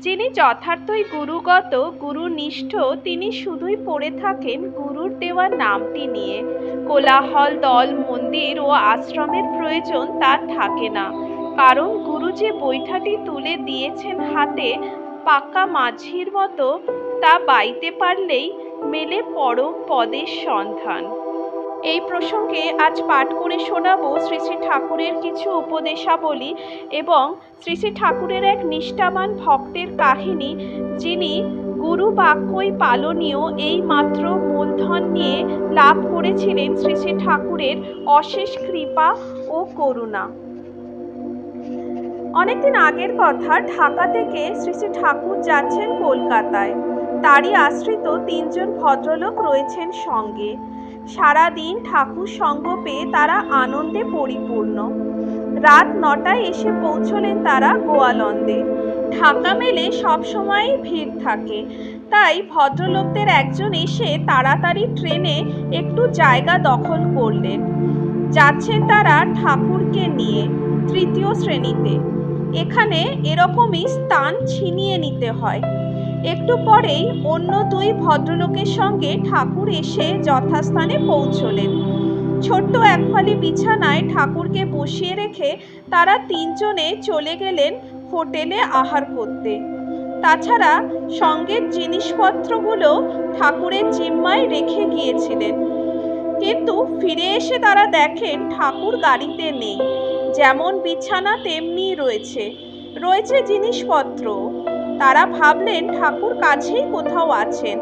যিনি যথার্থই গুরুগত, গুরুনিষ্ঠ, তিনি শুধুই পড়ে থাকেন গুরুর দেওয়া নামটি নিয়ে। কোলাহল, দল, মন্দির ও আশ্রমের প্রয়োজন তার থাকে না। কারণ গুরু যে বৈঠাটি তুলে দিয়েছেন হাতে, পাকা মাঝির মতো তা বাইতে পারলেই মেলে পরম পদের সন্ধান। এই প্রসঙ্গে আজ পাঠ করে শোনাবো শ্রী শ্রী ঠাকুরের কিছু উপদেশাবলী এবং শ্রী শ্রী ঠাকুরের এক নিষ্ঠাবান ভক্তের কাহিনী, যিনি গুরু বাক্যই পালনীয় এই মাত্র মূলধন নিয়ে লাভ করেছিলেন শ্রী শ্রী ঠাকুরের অশেষ কৃপা ও করুণা। অনেকদিন আগের কথা ঢাকা থেকে শ্রী শ্রী ঠাকুর যাচ্ছেন কলকাতায়। তারই আশ্রিত তিনজন ভদ্রলোক রয়েছেন সঙ্গে। সারাদিন ঠাকুর সঙ্গ পেয়ে তারা আনন্দে পরিপূর্ণ। রাত নটায় এসে পৌঁছলেন তারা গোয়ালন্দে। ঢাকা মেলে সবসময়ই ভিড় থাকে। তাই ভদ্রলোকদের একজন এসে তাড়াতাড়ি ট্রেনে একটু জায়গা দখল করলেন। যাচ্ছেন তারা ঠাকুরকে নিয়ে তৃতীয় শ্রেণীতে। এখানে এরকমই স্থান ছিনিয়ে নিতে হয়। একটু পরেই অন্য দুই ভদ্রলোকের সঙ্গে ঠাকুর এসে যথাস্থানে পৌঁছলেন। ছোট্ট একফালি বিছানায় ঠাকুরকে বসিয়ে রেখে তারা তিনজনে চলে গেলেন হোটেলে আহার করতে। তাছাড়া সঙ্গের জিনিসপত্রগুলো ঠাকুরের জিম্মায় রেখে গিয়েছিলেন। কিন্তু ফিরে এসে তারা দেখেন ঠাকুর গাড়িতে নেই। যেমন বিছানা, তেমনি রয়েছে। রয়েছে জিনিসপত্র। তারা ভাবলেন ঠাকুর কাছেই কোথাও আছেন।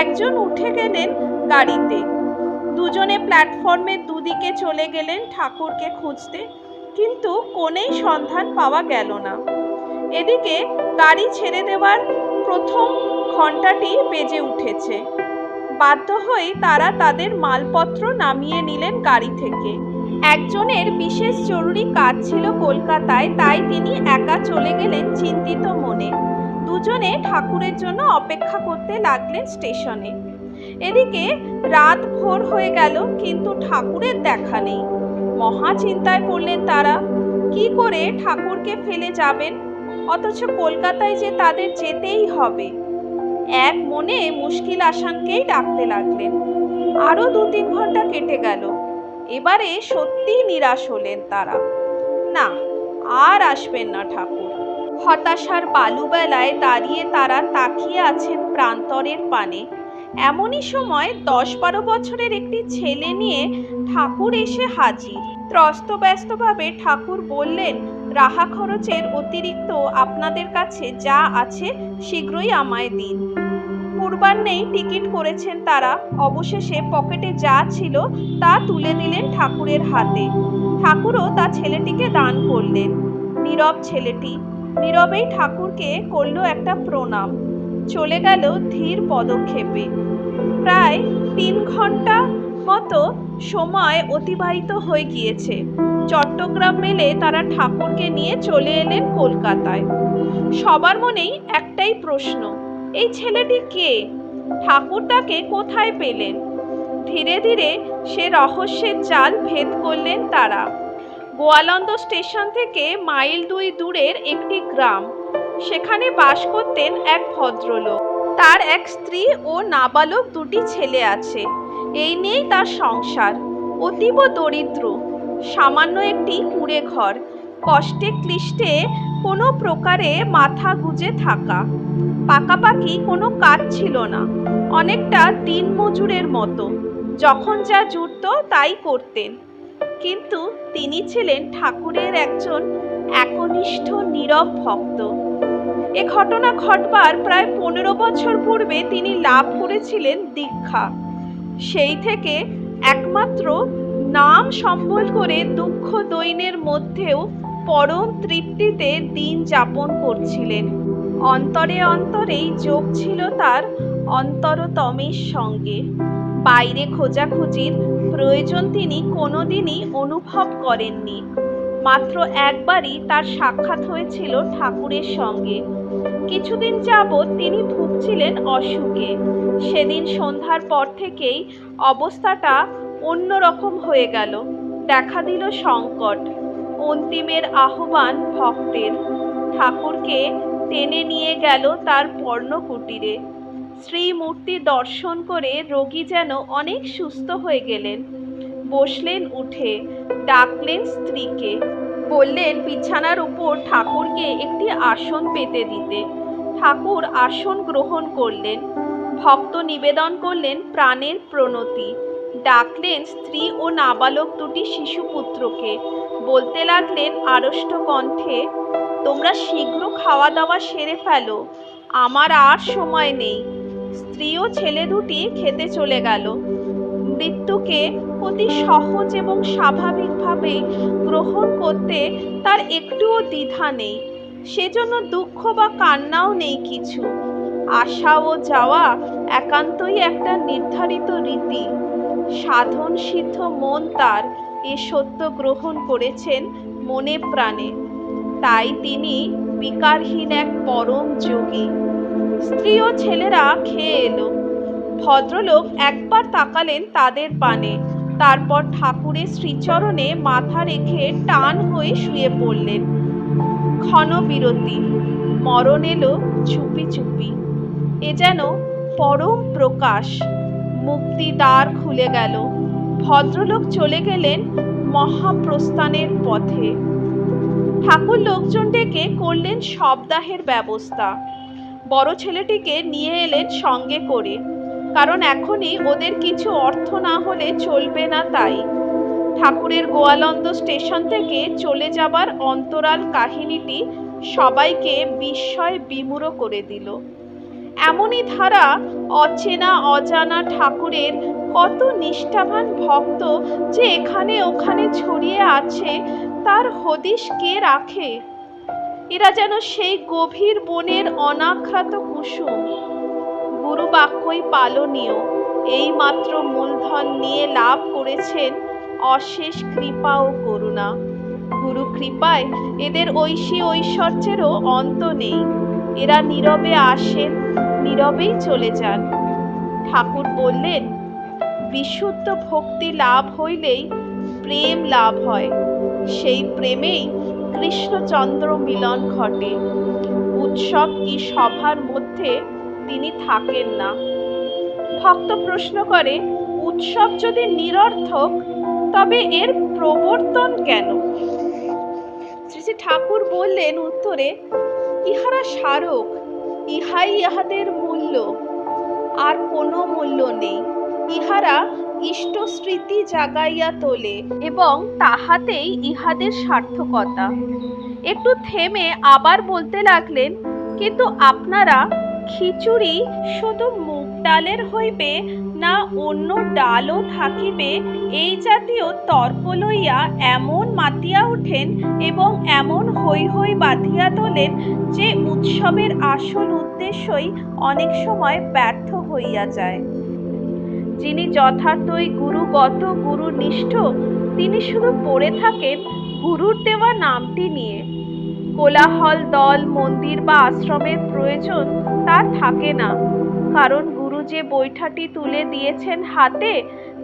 একজন উঠে গেলেন গাড়িতে। দুজনে প্ল্যাটফর্মের দুদিকে চলে গেলেন ঠাকুরকে খুঁজতে, কিন্তু কোনেই সন্ধান পাওয়া গেল না। এদিকে গাড়ি ছেড়ে দেওয়ার প্রথম ঘন্টাটি বেজে উঠেছে। বাধ্য হয়ে তারা তাদের মালপত্র নামিয়ে নিলেন গাড়ি থেকে। একজনের বিশেষ জরুরি কাজ ছিল কলকাতায়, তাই তিনি একা চলে গেলেন চিন্তিত মনে। দুজনে ঠাকুরের জন্য অপেক্ষা করতে লাগলেন স্টেশনে। এদিকে রাত ভোর হয়ে গেল, কিন্তু ঠাকুরের দেখা নেই। মহা চিন্তায় পড়লেন তারা, কি করে ঠাকুরকে ফেলে যাবেন? অথচ কলকাতায় যে তাদের যেতেই হবে। এক মনে মুশকিল আসানকেই ডাকতে লাগলেন। আরও দু তিন ঘণ্টা কেটে গেল। এবারে সত্যিই নিরাশ হলেন তারা। না, আর আসবেন না ঠাকুর। হতাশার বালুবেলায় দাঁড়িয়ে তারা তাকিয়ে আছেন প্রান্তরের পানে। এমনই সময় দশ বারো বছরের একটি ছেলে নিয়ে ঠাকুর এসে হাজির। ত্রস্ত ব্যস্তভাবে ঠাকুর বললেন, রাহা খরচের অতিরিক্ত আপনাদের কাছে যা আছে শীঘ্রই আমায় দিন। পূর্বাহ্নেই টিকিট করেছেন তারা। অবশেষে পকেটে যা ছিল তা তুলে দিলেন ঠাকুরের হাতে। ঠাকুরও তা ছেলেটিকে দান করলেন। নীরব ছেলেটি নীরবেই ঠাকুরকে করল একটা প্রণাম। চলে গেল ধীর পদক্ষেপে। প্রায় তিন ঘণ্টা মতো সময় অতিবাহিত হয়ে গিয়েছে। চট্টগ্রাম মেলে তারা ঠাকুরকে নিয়ে চলে এলেন কলকাতায়। সবার মনেই একটাই প্রশ্ন, এই ছেলেটি কে? ঠাকুর তাকে কোথায় পেলেন? ধীরে ধীরে সে রহস্যের জাল ভেদ করলেন তারা। গোয়ালন্দ স্টেশন থেকে মাইল দুই দূরের একটি গ্রাম। সেখানে বাস করতেন এক ভদ্রলোক। তার এক স্ত্রী ও নাবালক দুটি ছেলে আছে। এই নিয়েই তার সংসার। অতীব দরিদ্র। সামান্য একটি কুঁড়ে ঘর। কষ্টে ক্লিষ্টে কোনো প্রকারে মাথা গুজে থাকা। পাকাপাকি কোনো কাজ ছিল না। অনেকটা দিন মজুরের মতো। যখন যা জুটত তাই করতেন। কিন্তু তিনি ছিলেন ঠাকুরের একজন একনিষ্ঠ নীরব ভক্ত। এ ঘটনা ঘটবার প্রায় পনেরো বছর পূর্বে তিনি লাভ করেছিলেন দীক্ষা। সেই থেকে একমাত্র নাম সম্বল করে দুঃখ দৈনের মধ্যেও পরম তৃপ্তিতে দিন যাপন করছিলেন। অন্তরে অন্তরেই যোগ ছিল তার অন্তরতমের সঙ্গে। বাইরে খোঁজাখুঁজির প্রয়োজন তিনি কোনোদিনই অনুভব করেননি। মাত্র একবারই তার সাক্ষাৎ হয়েছিল ঠাকুরের সঙ্গে। কিছুদিন যাবৎ তিনি ভুগছিলেন অসুখে। সেদিন সন্ধ্যার পর থেকেই অবস্থাটা অন্যরকম হয়ে গেল। দেখা দিল সংকট। অন্তিমের আহ্বান ভক্তের। ঠাকুরকে টেনে নিয়ে গেল তার পর্ণকুটিরে। শ্রীমূর্তি দর্শন করে রোগী যেন অনেক সুস্থ হয়ে গেলেন। বসলেন উঠে, ডাকলেন স্ত্রীকে। বললেন, বিছানার উপর ঠাকুরকে একটি আসন পেতে দিতে। ঠাকুর আসন গ্রহণ করলেন। ভক্ত নিবেদন করলেন প্রাণের প্রণতি। ডাকলেন স্ত্রী ও নাবালক দুটি শিশুপুত্রকে। বলতে লাগলেন, আড়ষ্ট কণ্ঠে, তোমরা শীঘ্র খাওয়া দাওয়া সেরে ফেলো। আমার আর সময় নেই। স্ত্রী ও ছেলে দুটি খেতে চলে গেল। মৃত্যুকে অতি সহজ এবং স্বাভাবিকভাবে গ্রহণ করতে তার একটুও দ্বিধা নেই। সেজন্য দুঃখ বা কান্নাও নেই কিছু। আসা ও যাওয়া একান্তই একটা নির্ধারিত রীতি। সাধন সিদ্ধ মন তার এ সত্য গ্রহণ করেছেন মনে প্রাণে। তাই তিনি বিকারহীন এক পরম যোগী। স্ত্রী ও ছেলেরা খেয়ে এলো। ভদ্রলোক একবার তাকালেন তাদের পানে। তারপর ঠাকুরের শ্রীচরণে মাথা রেখে টান হয়ে শুয়ে পড়লেন। ক্ষণ বিরতি। মরণ এলো চুপি চুপি। এ যেন পরম প্রকাশ। মুক্তি দ্বার খুলে গেল। ভদ্রলোক চলে গেলেন মহাপ্রস্থানের পথে। ঠাকুর লোকজন ডেকে করলেন শবদাহের ব্যবস্থা। বড় ছেলেটিকে নিয়ে এলেন সঙ্গে করে। কারণ এখনই ওদের কিছু অর্থ না হলে চলবে না তাই। ঠাকুরের গোয়ালন্দ স্টেশন থেকে চলে যাবার অন্তরাল কাহিনীটি সবাইকে বিস্ময় বিমূঢ় করে দিল। এমনই ধারা অচেনা অজানা ঠাকুরের কত নিষ্ঠাবান ভক্ত যে এখানে ওখানে ছড়িয়ে আছে, তার হদিশ কে রাখে? এরা যেন সেই গভীর বনের অনাখ্যাত কুসুম। গুরু বাক্যই পালনীয়। এই মাত্র মূলধন নিয়ে লাভ করেছেন অশেষ কৃপা ও করুণা। গুরু কৃপায় এদের ঐশী ঐশ্বর্যেরও অন্ত নেই। এরা নীরবে আসেন, নীরবেই চলে যান। ঠাকুর বললেন, বিশুদ্ধ ভক্তি লাভ হইলেই প্রেম লাভ হয়। সেই প্রেমেই কৃষ্ণচন্দ্র মিলন ঘটে। উৎসব কি সভার মধ্যে তিনি থাকেন না? ভক্ত প্রশ্ন করে, উৎসব যদি নিরর্থক, তবে এর প্রবর্তন কেন? শ্রী শ্রী ঠাকুর বললেন উত্তরে, ইহারা স্মারক ইহাই ইহাদের মূল্য, আর কোনো মূল্য নেই। ইহারা ইষ্ট স্মৃতি জাগাইয়া তোলে এবং তাহাতেই ইহাদের সার্থকতা। একটু থেমে আবার বলতে লাগলেন, কিন্তু আপনারা খিচুড়ি শুধু মুগ ডালের হইবে না অন্য ডালও থাকিবে? এই জাতীয় তর্ক লইয়া এমন মাতিয়া ওঠেন এবং এমন হৈ হৈ বাঁধিয়া তোলেন যে উৎসবের আসল উদ্দেশ্যই অনেক সময় ব্যর্থ হইয়া যায়। যিনি যথার্থই গুরুগত, গুরুনিষ্ঠ, তিনি শুধু পড়ে থাকেন গুরুর দেওয়া নামটি নিয়ে। কোলাহল, দল, মন্দির বা আশ্রমের প্রয়োজন তার থাকে না। কারণ গুরু যে বৈঠাটি তুলে দিয়েছেন হাতে,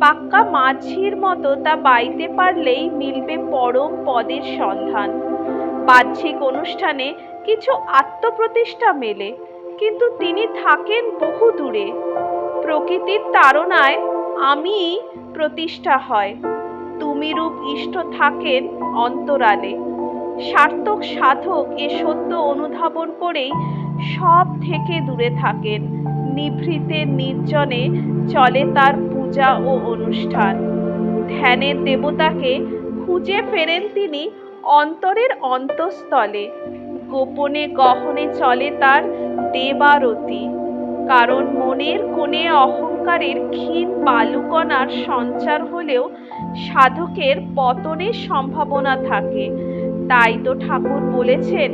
পাক্কা মাঝির মতো তা বাইতে পারলেই মিলবে পরম পদের সন্ধান। বাহ্যিক অনুষ্ঠানে কিছু আত্মপ্রতিষ্ঠা মেলে, কিন্তু তিনি থাকেন বহু দূরে প্রকৃতির তাড়নায় আমি প্রতিষ্ঠা হয়। তুমি রূপ ইষ্ট থাকেন অন্তরালে। সার্থক সাধক এ সত্য অনুধাবন করেই সব থেকে দূরে থাকেন। নিভৃতে নির্জনে চলে তার পূজা ও অনুষ্ঠান। ধ্যানের দেবতাকে খুঁজে ফেরেন তিনি অন্তরের অন্তঃস্থলে। গোপনে গহনে চলে তার দেবারতি। কারণ মনের কোণে অহংকারের ক্ষীণ বালুকণার সঞ্চার হলেও সাধকের পতনের সম্ভাবনা থাকে। তাই তো ঠাকুর বলেছেন,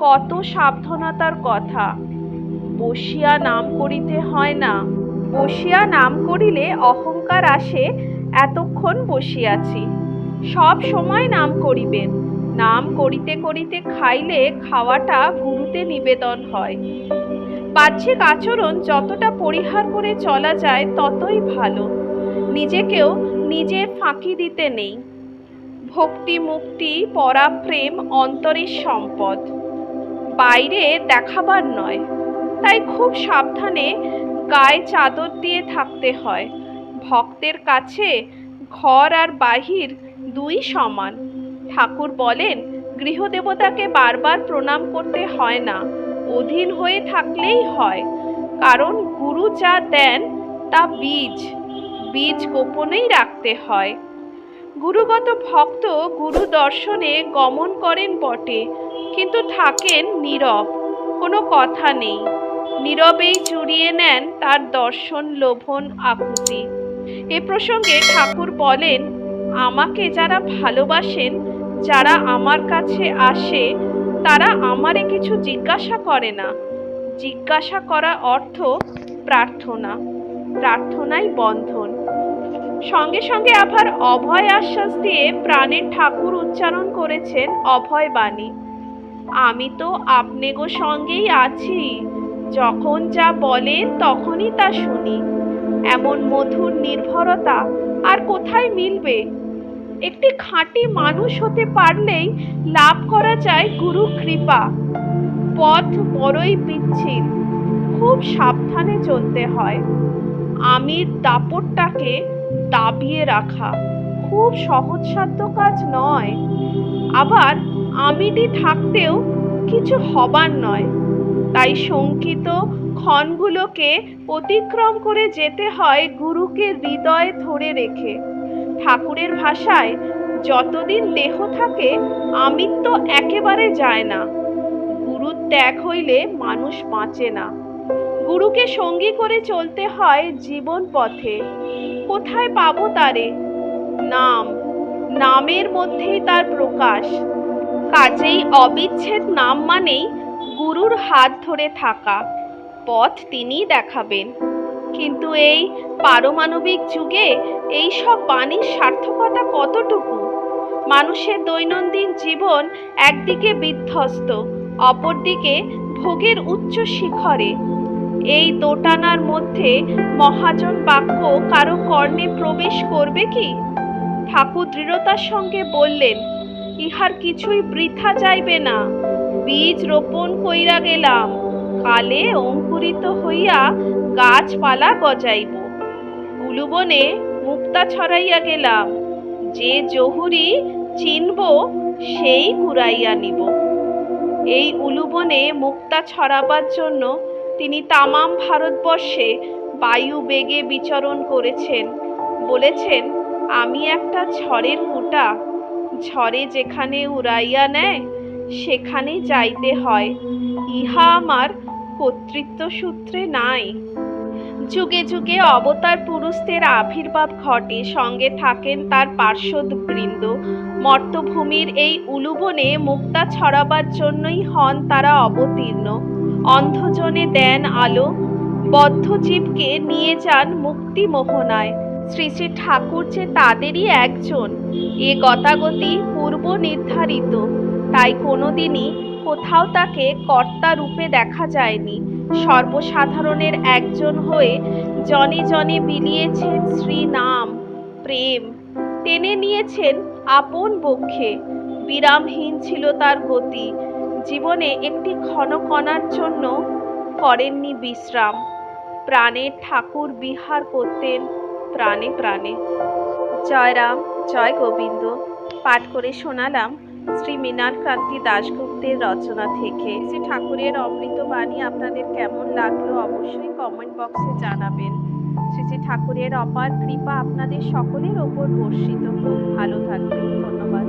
কত সাবধানতার কথা। বসিয়া নাম করিতে হয় না। বসিয়া নাম করিলে অহংকার আসে এতক্ষণ বসিয়াছি। সব সময় নাম করিবেন। নাম করিতে করিতে খাইলে খাওয়াটা গুরুতে নিবেদন হয়। বাহ্যিক আচরণ যতটা পরিহার করে চলা যায় ততই ভালো। নিজেকেও নিজের ফাঁকি দিতে নেই। ভক্তি মুক্তি পরাপ্রেম অন্তরের সম্পদ। বাইরে দেখাবার নয়। তাই খুব সাবধানে গায়ে চাদর দিয়ে থাকতে হয়। ভক্তের কাছে ঘর আর বাহির দুই সমান। ঠাকুর বলেন, গৃহদেবতাকে বারবার প্রণাম করতে হয় না। অধীন হয়ে থাকলেই হয়, কারণ গুরু যা দেন তা বীজ বীজ গোপনেই রাখতে হয়। গুরুগত ভক্ত গুরু দর্শনে গমন করেন বটে, কিন্তু থাকেন নীরব, কোনো কথা নেই। নীরবেই জুড়িয়ে নেন তার দর্শন, লোভন, আকুতি। এ প্রসঙ্গে ঠাকুর বলেন, আমাকে যারা ভালোবাসেন, যারা আমার কাছে আসে তারা আমারে কিছু জিজ্ঞাসা করে না। জিজ্ঞাসা করা অর্থ প্রার্থনা, প্রার্থনাই বন্ধন। সঙ্গে সঙ্গে আবার অভয় আশ্বাস দিয়ে প্রাণের ঠাকুর উচ্চারণ করেছেন অভয় বাণী আমি তো আপনে গো সঙ্গেই আছি, যখন যা বলেন তখনই তা শুনি। এমন মধুর নির্ভরতা আর কোথায় মিলবে? একটি খাঁটি মানুষ হতে পারলেই লাভ করা যায় গুরু কৃপা। পথ বড়ই পিচ্ছিল খুব সাবধানে চলতে হয়। আমির দাপটটাকে দাবিয়ে রাখা খুব সহজসাধ্য কাজ নয়। আবার আমিটি থাকতেও কিছু হবার নয়। তাই শঙ্কিত ক্ষণগুলোকে অতিক্রম করে যেতে হয় গুরুকে হৃদয়ে ধরে রেখে। ঠাকুরের ভাষায় যতদিন দেহ থাকে, আমিত্ব একেবারে যায় না। গুরুর ত্যাগ হইলে মানুষ বাঁচে না। গুরুকে সঙ্গী করে চলতে হয় জীবন পথে। কোথায় পাবো তারে? নাম। নামের মধ্যেই তার প্রকাশ। কাজেই অবিচ্ছেদ নাম মানেই গুরুর হাত ধরে থাকা। পথ তিনিই দেখাবেন। কিন্তু এই পারমাণবিক যুগে এই সব বাণীর সার্থকতা কতটুকু? মানুষের দৈনন্দিন জীবন একদিকে বিধ্বস্ত, অপরদিকে ভোগের উচ্চ শিখরে। এই দোটানার মধ্যে মহাজন বাক্য কারও কর্ণে প্রবেশ করবে কি? ঠাকুর দৃঢ়তার সঙ্গে বললেন, ইহার কিছুই বৃথা যাইবে না। বীজ রোপণ কইরা গেলাম। কালে অঙ্কুরিত হইয়া গাছপালা গজাইব। উলুবনে মুক্তা ছড়াইয়া গেলাম। যে জহুরি চিনব, সেই কুড়াইয়া নিব। এই উলুবনে মুক্তা ছড়াবার জন্য তিনি তামাম ভারতবর্ষে বায়ু বেগে বিচরণ করেছেন। বলেছেন, আমি একটা ঝড়ের কুটা। ঝড়ে যেখানে উড়াইয়া নেয়, সেখানে যাইতে হয়। ইহা আমার কর্তৃত্ব সূত্রে নাই। যুগে যুগে অবতার পুরুষদের আবির্ভাব ঘটে। সঙ্গে থাকেন তার পার্শ্বদ বৃন্দ মর্তভূমির এই উলুবনে মুক্তা ছড়াবার জন্যই হন তারা অবতীর্ণ। অন্ধজনে দেন আলো। বদ্ধজীবকে নিয়ে যান মুক্তি মোহনায় শ্রী শ্রী ঠাকুর যে তাদেরই একজন, এ গতাগতি পূর্ব নির্ধারিত তাই কোনোদিনই কোথাও তাকে কর্তা রূপে দেখা যায়নি। সর্বসাধারণের একজন হয়ে জনে জনে বিলিয়েছেন শ্রী নাম প্রেম। টেনে নিয়েছেন আপন বক্ষে। বিরামহীন ছিল তার গতি। জীবনে একটি ক্ষণকণার জন্য করেননি বিশ্রাম। প্রাণের ঠাকুর বিহার করতেন প্রাণে প্রাণে। জয় রাম জয় গোবিন্দ। পাঠ করে শোনালাম শ্রী মীনারকান্তি দাশগুপ্তের রচনা থেকে। শ্রী ঠাকুরের অমৃত বাণী আপনাদের কেমন লাগল অবশ্যই কমেন্ট বক্সে জানাবেন। শ্রী শ্রী ঠাকুরের অপার কৃপা আপনাদের সকলের ওপর বর্ষিত হোক। ভালো থাকবেন। ধন্যবাদ।